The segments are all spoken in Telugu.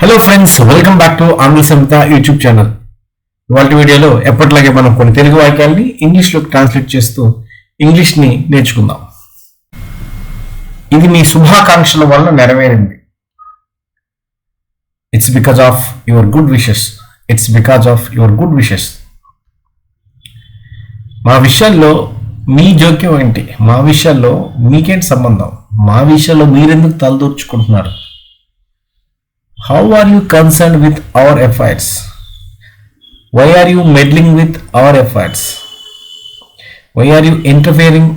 Hello friends welcome back to ఆంగ్ల సమిత యూట్యూబ్ ఛానల్ ఇవాళ వీడియోలో ఎప్పటిలాగే మనం కొన్ని తెలుగు వాక్యాల్ని ఇంగ్లీష్లోకి ట్రాన్స్లేట్ చేస్తూ ఇంగ్లీష్ని నేర్చుకుందాం. ఇది మీ శుభాకాంక్షల వల్ల నెరవేరింది. It's because of your good wishes it's because of your good wishes మా విషయాల్లో మీ జోక్యం ఏంటి? మా విషయాల్లో మీకేంటి సంబంధం? మా విషయాల్లో మీరెందుకు తలదూర్చుకుంటున్నారు? How are you concern with our efforts why are you meddling with our efforts why are you interfering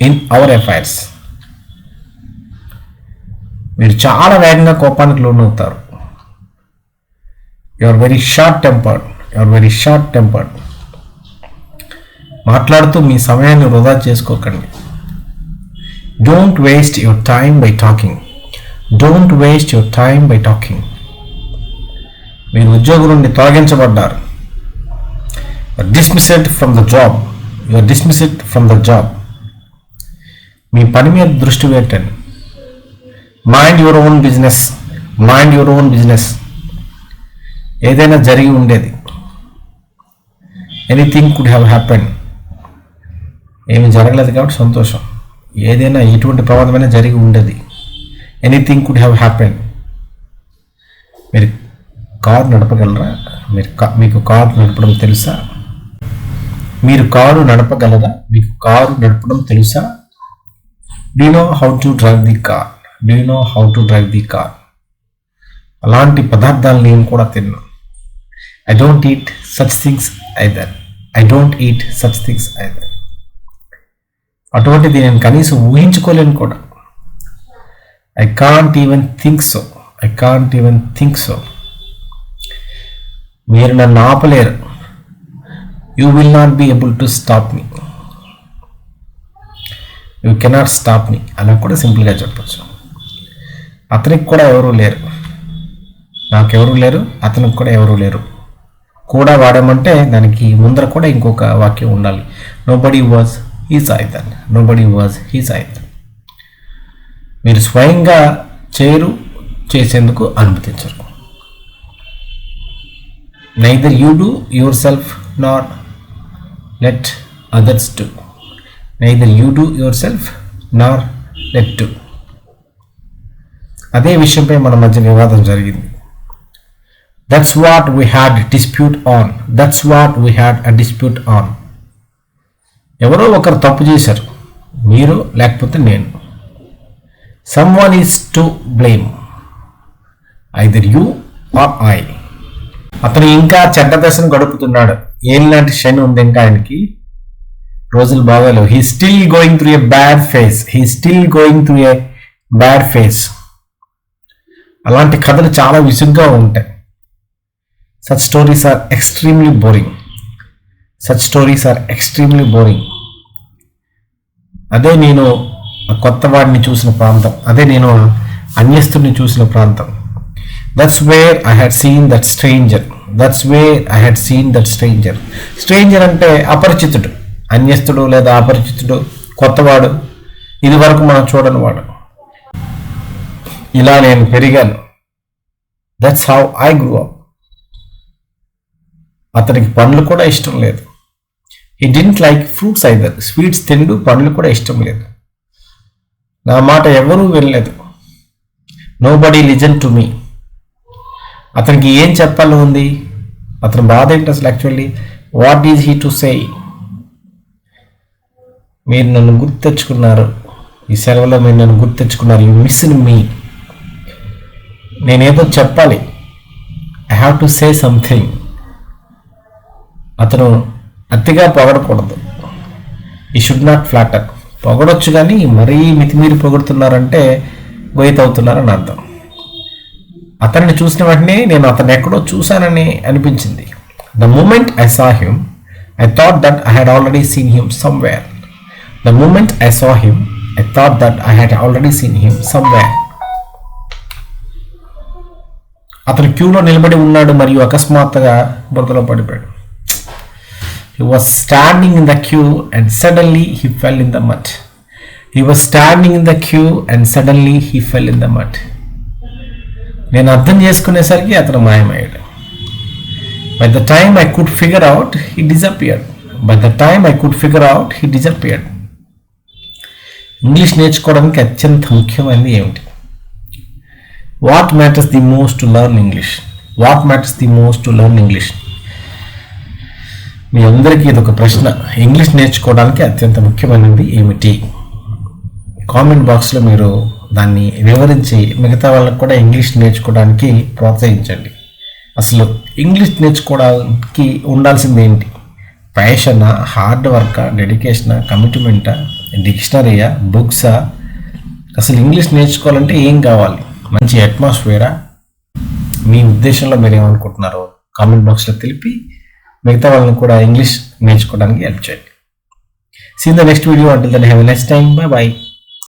in our efforts మీరు చాలా వేగంగా కోపానికి లోనవుతారు. You are very short tempered you are very short tempered మాట్లాడుతూ మీ సమయాన్ని వృధా చేసుకోకండి. Don't waste your time by talking don't waste your time by talking మీరు ఉద్యోగం నుండి తొలగించబడ్డారు. Dismissed from the job your dismissed from the job మీ పని మీద దృష్టి పెట్టండి. Mind your own business mind your own business ఏదైనా జరిగి ఉండేది. ఎనీథింగ్ కుడ్ హ్యావ్ హ్యాపెన్ ఏమి జరగలేదు కాబట్టి సంతోషం. ఏదైనా ఎటువంటి ప్రమాదమైనా జరిగి ఉండేది. ఎనీథింగ్ కుడ్ హ్యావ్ హ్యాపెన్ మీరు కారు నడపగలరా? మీరు మీకు కారు నడపడం తెలుసా? మీరు కారు నడపగలరా? మీకు కారు నడపడం తెలుసా? Do know how to drive the car do know how to drive the car అలాంటి పదార్థాలు నేను కూడా తిన్నాను. I don't eat such things either I don't eat such things either అటువంటిది నేను కనీసం ఊహించుకోలేను కూడా. I can't even think so I can't even think so మీరు నన్ను ఆపలేరు. You will not be able to stop me you cannot stop me అలా కూడా సింపుల్గా చెప్పచ్చు. అతనికి కూడా ఎవరూ లేరు. నాకెవరూ లేరు. అతనికి కూడా ఎవరూ లేరు. కూడా వాడామంటే దానికి ముందర కూడా ఇంకొక వాక్యం ఉండాలి. Nobody was his either nobody was his either మీరు స్వయంగా చేరు చేసేందుకు అనుమతించరు. Neither you do yourself not let others to neither you do yourself nor let to అదే విషయంపై మన మధ్య వివాదం జరిగింది. That's what we had dispute on that's what we had a dispute on ఎవరో ఒకరు తప్పు చేశారు. మీరు లేకపోతే నేను. Someone is to blame either you or I అతను ఇంకా చెడ్డ దశను గడుపుతున్నాడు. ఏలాంటి శని ఉంది ఇంకా ఆయనకి. రోజులు బాగాలేవు he still going through a bad phase he still going through a bad phase అలాంటి కథలు చాలా విసుగ్గా ఉంటాయి. Such stories are extremely boring such stories are extremely boring అదే నేను కొత్త వాడిని చూసిన ప్రాంతం. అదే నేను అన్యస్తుడిని చూసిన ప్రాంతం. That's where I had seen that stranger that's where I had seen that stranger stranger అంటే అపరిచితుడు. అన్యస్తుడు లేదా అపరిచితుడు కొత్తవాడు. ఇది వరకు మనం చూడని వాడు. ఇలా నేను పెరిగాను. That's how I grew up అతనికి పండ్లు కూడా ఇష్టం లేదు. He didn't like fruits either sweets తిండు పండ్లు కూడా ఇష్టం లేదు. నా మాట ఎవరూ వినలేదు. Nobody listen to me అతనికి ఏం చెప్పాలని ఉంది? అతని బాధ ఏంటి అసలు actually what is he to say మీరు నన్ను గుర్తు తెచ్చుకున్నారు. ఈ సెలవులో మీరు నన్ను గుర్తు తెచ్చుకున్నారు. యూ మిస్ మీ నేనేదో చెప్పాలి. I have to say something అతను అతిగా పొగడకూడదు. ఈ షుడ్ నాట్ ఫ్లాటర్ పొగడొచ్చు కానీ మరీ మితిమీరి పొగుడుతున్నారంటే గోయిత అవుతున్నారని అర్థం. అతన్ని చూసిన వెంటనే నేను అతను ఎక్కడో చూశానని అనిపించింది. The moment I saw him I thought that I had already seen him somewhere the moment I saw him I thought that I had already seen him somewhere అతను క్యూలో నిలబడి ఉన్నాడు మరియు అకస్మాత్తుగా బురదలో పడిపోయాడు. He was standing in the queue and suddenly he fell in the mud. He was standing in the queue and suddenly he fell in the mud. నేను అర్థం చేసుకునేసరికి అతను మాయమయ్యాడు. By the time I could figure out he disappeared by the time I could figure out he disappeared English నేర్చుకోవడానికి అత్యంత ముఖ్యమైనది ఏమిటి? What matters the most to learn English what matters the most to learn English మీ అందరికీ ఇది ఒక ప్రశ్న. ఇంగ్లీష్ నేర్చుకోవడానికి అత్యంత ముఖ్యమైనది ఏమిటి? కామెంట్ బాక్స్లో మీరు దాన్ని వివరించి మిగతా వాళ్ళకు కూడా ఇంగ్లీష్ నేర్చుకోవడానికి ప్రోత్సహించండి. అసలు ఇంగ్లీష్ నేర్చుకోవడానికి ఉండాల్సింది ఏంటి? ప్యాషనా హార్డ్ వర్కా డెడికేషనా కమిట్మెంటా డిక్షనరీయా బుక్సా? అసలు ఇంగ్లీష్ నేర్చుకోవాలంటే ఏం కావాలి? మంచి అట్మాస్ఫియరా? మీ ఉద్దేశంలో మీరు ఏమనుకుంటున్నారో కామెంట్ బాక్స్లో తెలిపి మిగతా వాళ్ళని కూడా ఇంగ్లీష్ నేర్చుకోవడానికి హెల్ప్ చేయండి. సీ ద నెక్స్ట్ వీడియో అంటే దాన్ని have next time bye bye